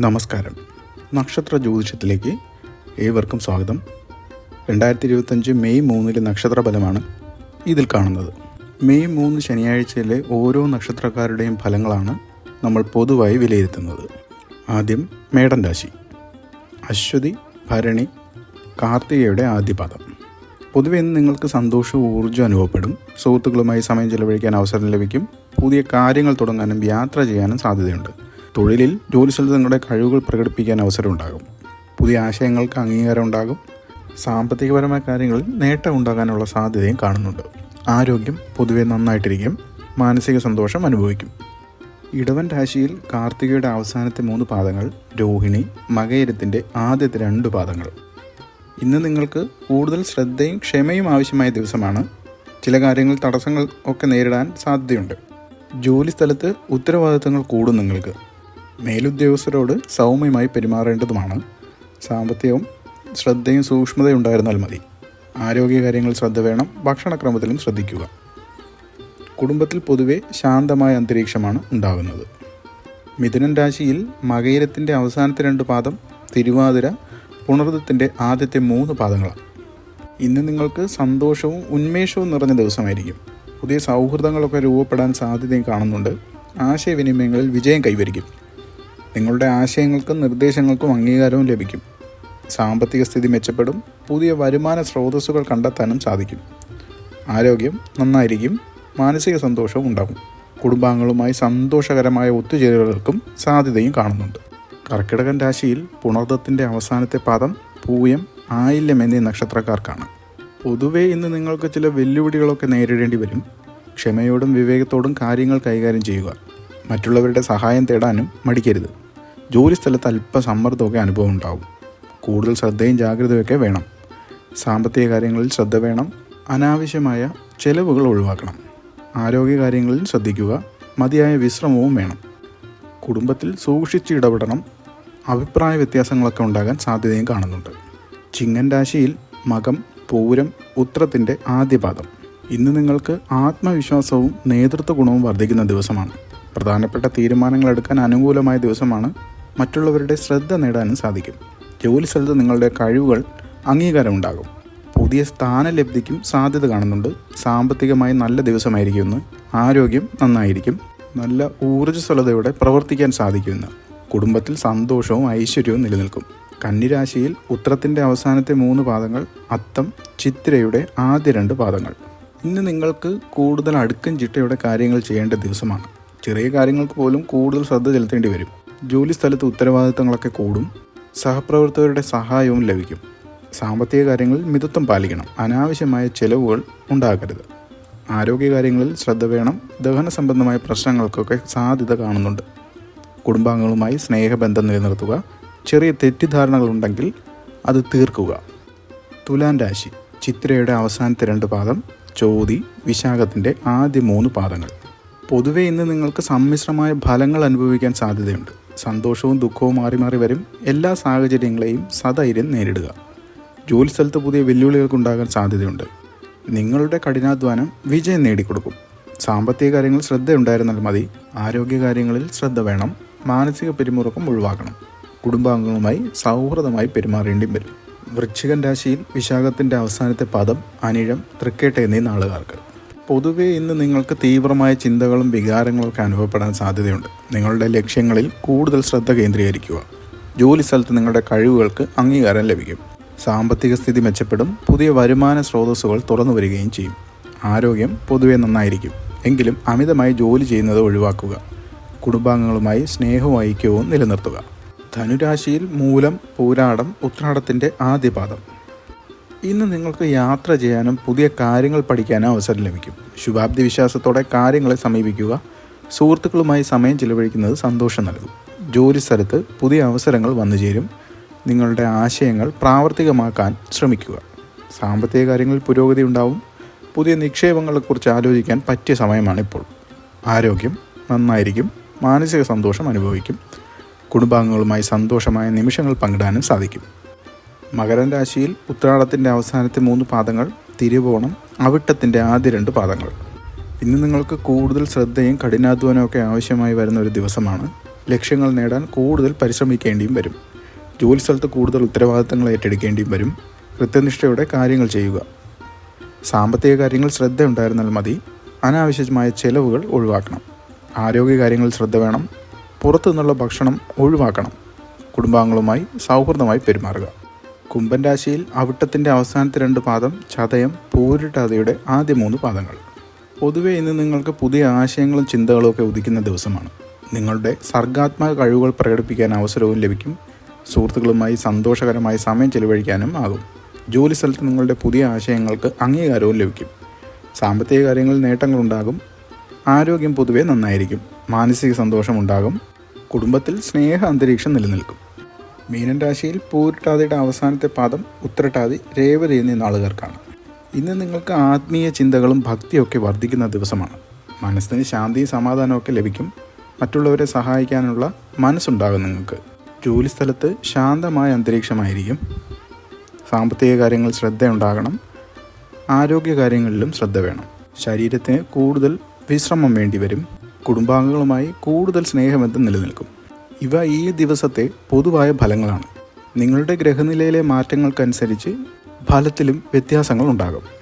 നമസ്കാരം. നക്ഷത്ര ജ്യോതിഷത്തിലേക്ക് ഏവർക്കും സ്വാഗതം. രണ്ടായിരത്തി ഇരുപത്തഞ്ച് മെയ് മൂന്നിലെ നക്ഷത്ര ഫലമാണ് ഇതിൽ കാണുന്നത്. മെയ് മൂന്ന് ശനിയാഴ്ചയിലെ ഓരോ നക്ഷത്രക്കാരുടെയും ഫലങ്ങളാണ് നമ്മൾ പൊതുവായി വിലയിരുത്തുന്നത്. ആദ്യം മേടൻ രാശി. അശ്വതി ഭരണി കാർത്തികയുടെ ആദ്യപാദം. പൊതുവെ ഇന്ന് നിങ്ങൾക്ക് സന്തോഷവും ഊർജം അനുഭവപ്പെടും. സുഹൃത്തുക്കളുമായി സമയം ചെലവഴിക്കാൻ അവസരം ലഭിക്കും. പുതിയ കാര്യങ്ങൾ തുടങ്ങാനും യാത്ര ചെയ്യാനും സാധ്യതയുണ്ട്. തൊഴിലിൽ ജോലി സ്ഥലത്ത് നിങ്ങളുടെ കഴിവുകൾ പ്രകടിപ്പിക്കാൻ അവസരമുണ്ടാകും. പുതിയ ആശയങ്ങൾക്ക് അംഗീകാരം ഉണ്ടാകും. സാമ്പത്തികപരമായ കാര്യങ്ങളിൽ നേട്ടം ഉണ്ടാകാനുള്ള സാധ്യതയും കാണുന്നുണ്ട്. ആരോഗ്യം പൊതുവെ നന്നായിട്ടിരിക്കും. മാനസിക സന്തോഷം അനുഭവിക്കും. ഇടവൻ രാശിയിൽ കാർത്തികയുടെ അവസാനത്തെ മൂന്ന് പാദങ്ങൾ രോഹിണി മകയിരത്തിന്റെ ആദ്യത്തെ രണ്ട് പാദങ്ങൾ. ഇന്ന് നിങ്ങൾക്ക് കൂടുതൽ ശ്രദ്ധയും ക്ഷമയും ആവശ്യമായ ദിവസമാണ്. ചില കാര്യങ്ങൾ തടസ്സങ്ങൾ ഒക്കെ നേരിടാൻ സാധ്യതയുണ്ട്. ജോലി സ്ഥലത്ത് ഉത്തരവാദിത്തങ്ങൾ കൂടും നിങ്ങൾക്ക്. മേലുദ്യോഗസ്ഥരോട് സൗമ്യമായി പെരുമാറേണ്ടതുമാണ്. സാമ്പത്തികവും ശ്രദ്ധയും സൂക്ഷ്മതയും ഉണ്ടായിരുന്നാൽ മതി. ആരോഗ്യകാര്യങ്ങൾ ശ്രദ്ധ വേണം ഭക്ഷണക്രമത്തിലും ശ്രദ്ധിക്കുക. കുടുംബത്തിൽ പൊതുവെ ശാന്തമായ അന്തരീക്ഷമാണ് ഉണ്ടാകുന്നത്. മിഥുനൻ രാശിയിൽ മകയിരത്തിന്റെ അവസാനത്തെ രണ്ട് പാദം തിരുവാതിര പുണർദത്തിന്റെ ആദ്യത്തെ മൂന്ന് പാദങ്ങളാണ്. ഇന്ന് നിങ്ങൾക്ക് സന്തോഷവും ഉന്മേഷവും നിറഞ്ഞ ദിവസമായിരിക്കും. പുതിയ സൗഹൃദങ്ങളൊക്കെ രൂപപ്പെടാൻ സാധ്യതയും കാണുന്നുണ്ട്. ആശയവിനിമയങ്ങളിൽ വിജയം കൈവരിക്കും. നിങ്ങളുടെ ആശയങ്ങൾക്കും നിർദ്ദേശങ്ങൾക്കും അംഗീകാരവും ലഭിക്കും. സാമ്പത്തിക സ്ഥിതി മെച്ചപ്പെടും പുതിയ വരുമാന സ്രോതസ്സുകൾ കണ്ടെത്താനും സാധിക്കും. ആരോഗ്യം നന്നായിരിക്കും മാനസിക സന്തോഷവും ഉണ്ടാകും. കുടുംബാംഗങ്ങളുമായി സന്തോഷകരമായ ഒത്തുചേരലുകൾക്കും സാധ്യതയും കാണുന്നുണ്ട്. കർക്കിടകൻ രാശിയിൽ പുണർദത്തിന്റെ അവസാനത്തെ പാദം പൂയം ആയില്യം എന്നീ നക്ഷത്രക്കാർക്കാണ്. പൊതുവേ ഇന്ന് നിങ്ങൾക്ക് ചില വെല്ലുവിളികളൊക്കെ നേരിടേണ്ടി വരും. ക്ഷമയോടും വിവേകത്തോടും കാര്യങ്ങൾ കൈകാര്യം ചെയ്യുക. മറ്റുള്ളവരുടെ സഹായം തേടാനും മടിക്കരുത്. ജോലി സ്ഥലത്ത് അല്പ സമ്മർദ്ദമൊക്കെ അനുഭവം ഉണ്ടാവും കൂടുതൽ ശ്രദ്ധയും ജാഗ്രതയൊക്കെ വേണം. സാമ്പത്തിക കാര്യങ്ങളിൽ ശ്രദ്ധ വേണം. അനാവശ്യമായ ചെലവുകൾ ഒഴിവാക്കണം. ആരോഗ്യ കാര്യങ്ങളിൽ ശ്രദ്ധിക്കുക. മതിയായ വിശ്രമവും വേണം. കുടുംബത്തിൽ സൂക്ഷിച്ച് ഇടപെടണം. അഭിപ്രായ വ്യത്യാസങ്ങളൊക്കെ ഉണ്ടാകാൻ സാധ്യതയും കാണുന്നുണ്ട്. ചിങ്ങൻ രാശിയിൽ മകം പൂരം ഉത്രത്തിന്റെ ആദ്യപാദം. ഇന്ന് നിങ്ങൾക്ക് ആത്മവിശ്വാസവും നേതൃത്വ ഗുണവും വർദ്ധിക്കുന്ന ദിവസമാണ്. പ്രധാനപ്പെട്ട തീരുമാനങ്ങൾ എടുക്കാൻ അനുകൂലമായ ദിവസമാണ് മറ്റുള്ളവരുടെ ശ്രദ്ധ നേടാനും സാധിക്കും. ജോലി സ്ഥലത്ത് നിങ്ങളുടെ കഴിവുകൾ അംഗീകാരം ഉണ്ടാകും പുതിയ സ്ഥാനലബ്ധിക്കും സാധ്യത കാണുന്നുണ്ട്. സാമ്പത്തികമായി നല്ല ദിവസമായിരിക്കും ഇന്ന് ആരോഗ്യം നന്നായിരിക്കും. നല്ല ഊർജസ്വലതയോടെ പ്രവർത്തിക്കാൻ സാധിക്കുമെന്ന് കുടുംബത്തിൽ സന്തോഷവും ഐശ്വര്യവും നിലനിൽക്കും. കന്നിരാശിയിൽ ഉത്രത്തിന്റെ അവസാനത്തെ മൂന്ന് പാദങ്ങൾ അത്തം ചിത്രയുടെ ആദ്യ രണ്ട് പാദങ്ങൾ. ഇന്ന് നിങ്ങൾക്ക് കൂടുതൽ അടുക്കും ചിട്ടയുടെ കാര്യങ്ങൾ ചെയ്യേണ്ട ദിവസമാണ്. ചെറിയ കാര്യങ്ങൾക്ക് പോലും കൂടുതൽ ശ്രദ്ധ ചെലുത്തേണ്ടി വരും. ജോലി സ്ഥലത്ത് ഉത്തരവാദിത്തങ്ങളൊക്കെ കൂടും. സഹപ്രവർത്തകരുടെ സഹായവും ലഭിക്കും. സാമ്പത്തിക കാര്യങ്ങളിൽ മിതത്വം പാലിക്കണം. അനാവശ്യമായ ചെലവുകൾ ഉണ്ടാകരുത്. ആരോഗ്യകാര്യങ്ങളിൽ ശ്രദ്ധ വേണം. ദഹന സംബന്ധമായ പ്രശ്നങ്ങൾക്കൊക്കെ സാധ്യത കാണുന്നുണ്ട്. കുടുംബാംഗങ്ങളുമായി സ്നേഹബന്ധം നിലനിർത്തുക. ചെറിയ തെറ്റിദ്ധാരണകളുണ്ടെങ്കിൽ അത് തീർക്കുക. തുലാൻ രാശി. ചിത്രയുടെ അവസാനത്തെ രണ്ട് പാദം ചോതി വിശാഖത്തിന്റെ ആദ്യ മൂന്ന് പാദങ്ങൾ. പൊതുവെ ഇന്ന് നിങ്ങൾക്ക് സമ്മിശ്രമായ ഫലങ്ങൾ അനുഭവിക്കാൻ സാധ്യതയുണ്ട്. സന്തോഷവും ദുഃഖവും മാറി മാറി വരും. എല്ലാ സാഹചര്യങ്ങളെയും സധൈര്യം നേരിടുക. ജോലി സ്ഥലത്ത് പുതിയ വെല്ലുവിളികൾക്കുണ്ടാകാൻ സാധ്യതയുണ്ട്. നിങ്ങളുടെ കഠിനാധ്വാനം വിജയം നേടിക്കൊടുക്കും. സാമ്പത്തിക കാര്യങ്ങളിൽ ശ്രദ്ധയുണ്ടായിരുന്നാൽ മതി. ആരോഗ്യകാര്യങ്ങളിൽ ശ്രദ്ധ വേണം. മാനസിക പിരിമുറുക്കം ഒഴിവാക്കണം. കുടുംബാംഗങ്ങളുമായി സൗഹൃദമായി പെരുമാറേണ്ടി വരും. വൃശ്ചികൻ രാശിയിൽ വിശാഖത്തിന്റെ അവസാനത്തെ പദം അനിഴം തൃക്കേട്ട എന്നീ നാളുകാർക്ക്. പൊതുവെ ഇന്ന് നിങ്ങൾക്ക് തീവ്രമായ ചിന്തകളും വികാരങ്ങളും ഒക്കെ അനുഭവപ്പെടാൻ സാധ്യതയുണ്ട്. നിങ്ങളുടെ ലക്ഷ്യങ്ങളിൽ കൂടുതൽ ശ്രദ്ധ കേന്ദ്രീകരിക്കുക. ജോലി സ്ഥലത്ത് നിങ്ങളുടെ കഴിവുകൾക്ക് അംഗീകാരം ലഭിക്കും. സാമ്പത്തിക സ്ഥിതി മെച്ചപ്പെടും. പുതിയ വരുമാന സ്രോതസ്സുകൾ തുറന്നു വരികയും ചെയ്യും. ആരോഗ്യം പൊതുവെ നന്നായിരിക്കും. എങ്കിലും അമിതമായി ജോലി ചെയ്യുന്നത് ഒഴിവാക്കുക. കുടുംബാംഗങ്ങളുമായി സ്നേഹവും ഐക്യവും നിലനിർത്തുക. ധനുരാശിയിൽ മൂലം പൂരാടം ഉത്രാടത്തിന്റെ ആദ്യ പാദം ഇന്ന് നിങ്ങൾക്ക് യാത്ര ചെയ്യാനും പുതിയ കാര്യങ്ങൾ പഠിക്കാനും അവസരം ലഭിക്കും. ശുഭാപ്തി വിശ്വാസത്തോടെ കാര്യങ്ങളെ സമീപിക്കുക. സുഹൃത്തുക്കളുമായി സമയം ചിലവഴിക്കുന്നത് സന്തോഷം നൽകും. ജോലി സ്ഥലത്ത് പുതിയ അവസരങ്ങൾ വന്നുചേരും നിങ്ങളുടെ ആശയങ്ങൾ പ്രാവർത്തികമാക്കാൻ ശ്രമിക്കുക. സാമ്പത്തിക കാര്യങ്ങളിൽ പുരോഗതി ഉണ്ടാവും. പുതിയ നിക്ഷേപങ്ങളെക്കുറിച്ച് ആലോചിക്കാൻ പറ്റിയ സമയമാണിപ്പോൾ. ആരോഗ്യം നന്നായിരിക്കും. മാനസിക സന്തോഷം അനുഭവിക്കും. കുടുംബാംഗങ്ങളുമായി സന്തോഷമായ നിമിഷങ്ങൾ പങ്കിടാനും സാധിക്കും. മകരൻ രാശിയിൽ ഉത്രാടത്തിന്റെ അവസാനത്തെ മൂന്ന് പാദങ്ങൾ തിരുവോണം അവിട്ടത്തിന്റെ ആദ്യ രണ്ട് പാദങ്ങൾ. ഇന്ന് നിങ്ങൾക്ക് കൂടുതൽ ശ്രദ്ധയും കഠിനാധ്വാനവും ഒക്കെ ആവശ്യമായി വരുന്ന ഒരു ദിവസമാണ്. ലക്ഷ്യങ്ങൾ നേടാൻ കൂടുതൽ പരിശ്രമിക്കേണ്ടിയും വരും. ജോലി സ്ഥലത്ത് കൂടുതൽ ഉത്തരവാദിത്തങ്ങൾ ഏറ്റെടുക്കേണ്ടിയും വരും. കൃത്യനിഷ്ഠയോടെ കാര്യങ്ങൾ ചെയ്യുക. സാമ്പത്തിക കാര്യങ്ങൾ ശ്രദ്ധ ഉണ്ടായിരുന്നാൽ മതി. അനാവശ്യമായ ചെലവുകൾ ഒഴിവാക്കണം. ആരോഗ്യ കാര്യങ്ങളിൽ ശ്രദ്ധ വേണം. പുറത്തു നിന്നുള്ള ഭക്ഷണം ഒഴിവാക്കണം. കുടുംബാംഗങ്ങളുമായി സൗഹൃദമായി പെരുമാറുക. കുംഭൻ രാശിയിൽ അവിട്ടത്തിന്റെ അവസാനത്തെ രണ്ട് പാദം ചതയം പൂരിട്ടാതയുടെ ആദ്യ മൂന്ന് പാദങ്ങൾ. പൊതുവെ ഇന്ന് നിങ്ങൾക്ക് പുതിയ ആശയങ്ങളും ചിന്തകളും ഒക്കെ ഉദിക്കുന്ന ദിവസമാണ്. നിങ്ങളുടെ സർഗാത്മക കഴിവുകൾ പ്രകടിപ്പിക്കാൻ അവസരവും ലഭിക്കും. സുഹൃത്തുക്കളുമായി സന്തോഷകരമായി സമയം ചെലവഴിക്കാനും ആകും. ജോലി സ്ഥലത്ത് നിങ്ങളുടെ പുതിയ ആശയങ്ങൾക്ക് അംഗീകാരവും ലഭിക്കും. സാമ്പത്തിക കാര്യങ്ങളിൽ നേട്ടങ്ങളുണ്ടാകും ആരോഗ്യം പൊതുവെ നന്നായിരിക്കും. മാനസിക സന്തോഷമുണ്ടാകും കുടുംബത്തിൽ സ്നേഹ അന്തരീക്ഷം നിലനിൽക്കും. മീനൻ രാശിയിൽ പൂരിട്ടാതിയുടെ അവസാനത്തെ പാദം ഉത്തരട്ടാതി രേവതി എന്നീ നാളുകാർക്കാണ്. ഇന്ന് നിങ്ങൾക്ക് ആത്മീയ ചിന്തകളും ഭക്തിയൊക്കെ വർദ്ധിക്കുന്ന ദിവസമാണ്. മനസ്സിന് ശാന്തിയും സമാധാനവും ഒക്കെ ലഭിക്കും. മറ്റുള്ളവരെ സഹായിക്കാനുള്ള മനസ്സുണ്ടാകും നിങ്ങൾക്ക്. ജോലിസ്ഥലത്ത് ശാന്തമായ അന്തരീക്ഷമായിരിക്കും. സാമ്പത്തിക കാര്യങ്ങൾ ശ്രദ്ധയുണ്ടാകണം ആരോഗ്യ കാര്യങ്ങളിലും ശ്രദ്ധ വേണം. ശരീരത്തിന് കൂടുതൽ വിശ്രമം വേണ്ടിവരും. കുടുംബാംഗങ്ങളുമായി കൂടുതൽ സ്നേഹബന്ധം നിലനിൽക്കും. ഇവ ഈ ദിവസത്തെ പൊതുവായ ഫലങ്ങളാണ്. നിങ്ങളുടെ ഗ്രഹനിലയിലെ മാറ്റങ്ങൾക്കനുസരിച്ച് ഫലത്തിലും വ്യത്യാസങ്ങൾ ഉണ്ടാകും